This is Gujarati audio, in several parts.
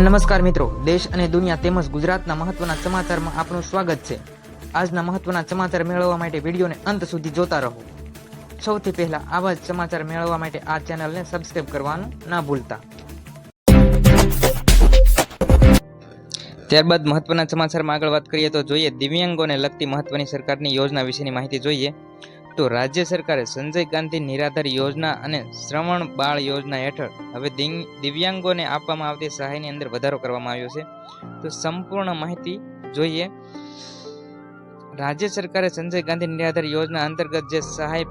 નમસ્કાર મિત્રો, દેશ અને દુનિયા તેમજ ગુજરાતના મહત્વના સમાચારમાં આપનું સ્વાગત છે. આજના મહત્વના સમાચાર મેળવવા માટે વિડીયોને અંત સુધી જોતા રહો. સૌથી પહેલા આવા જ સમાચાર મેળવવા માટે આ ચેનલને સબસ્ક્રાઇબ કરવાનું ના ભૂલતા. ત્યારબાદ મહત્વના સમાચારમાં આગળ વાત કરીએ તો જોઈએ, દિવ્યાંગોને લગતી મહત્વની સરકારની યોજના વિશેની માહિતી જોઈએ. તો રાજ્ય સરકારે સંજય ગાંધી નિરાધાર યોજના અને શ્રવણ બાળ યોજના હેઠળ હવે દિવ્યાંગોને આપવામાં આવતી સહાયની અંદર વધારો કરવામાં આવ્યો છે. તો સંપૂર્ણ માહિતી જોઈએ. રાજ્ય સરકારે સંજય ગાંધી નિરાધાર યોજના અંતર્ગત જે સહાય,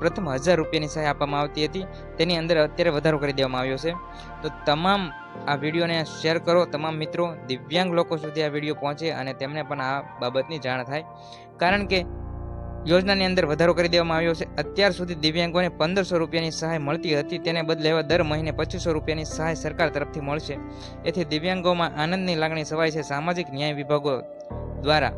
પ્રથમ હજાર રૂપિયાની સહાય આપવામાં આવતી હતી, તેની અંદર અત્યારે વધારો કરી દેવામાં આવ્યો છે. તો તમામ આ વિડીયોને શેર કરો. તમામ મિત્રો, દિવ્યાંગ લોકો સુધી આ વીડિયો પહોંચે અને તેમને પણ આ બાબતની જાણ થાય. કારણ કે યોજનાની અંદર વધારો કરી દેવામાં આવ્યો છે. અત્યાર સુધી દિવ્યાંગોને પંદરસો રૂપિયાની સહાય મળતી હતી. તેને બદલે હવે દર મહિને પચીસો રૂપિયાની સહાય સરકાર તરફથી મળશે. એથી દિવ્યાંગોમાં આનંદની લાગણી સવાય છે. સામાજિક ન્યાય વિભાગો દ્વારા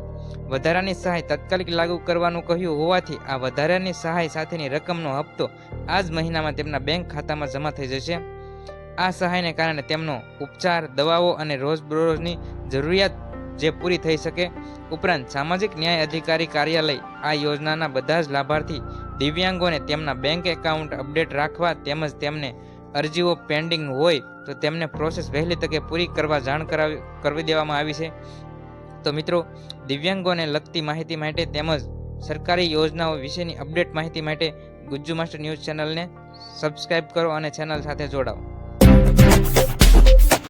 વધારાની સહાય તાત્કાલિક લાગુ કરવાનું કહ્યું હોવાથી આ વધારાની સહાય સાથેની રકમનો હપ્તો આ જ મહિનામાં તેમના બેંક ખાતામાં જમા થઈ જશે. આ સહાયને કારણે તેમનો ઉપચાર, દવાઓ અને રોજબરોજની જરૂરિયાત જે પૂરી થઈ શકે. ઉપરાંત સામાજિક ન્યાય અધિકારી કાર્યાલય આ યોજનાના બધા જ લાભાર્થી દિવ્યાંગોને તેમના બેંક એકાઉન્ટ અપડેટ રાખવા તેમજ તેમને અરજીઓ પેન્ડિંગ હોય તો તેમને પ્રોસેસ વહેલી તકે પૂરી કરવા જાણ કરાવી, કરવી દેવામાં આવી છે. તો મિત્રો, દિવ્યાંગોને લગતી માહિતી માટે તેમજ સરકારી યોજનાઓ વિશેની અપડેટ માહિતી માટે ગુજ્જુ માસ્ટર ન્યૂઝ ચેનલને સબસ્ક્રાઇબ કરો અને ચેનલ સાથે જોડાઓ.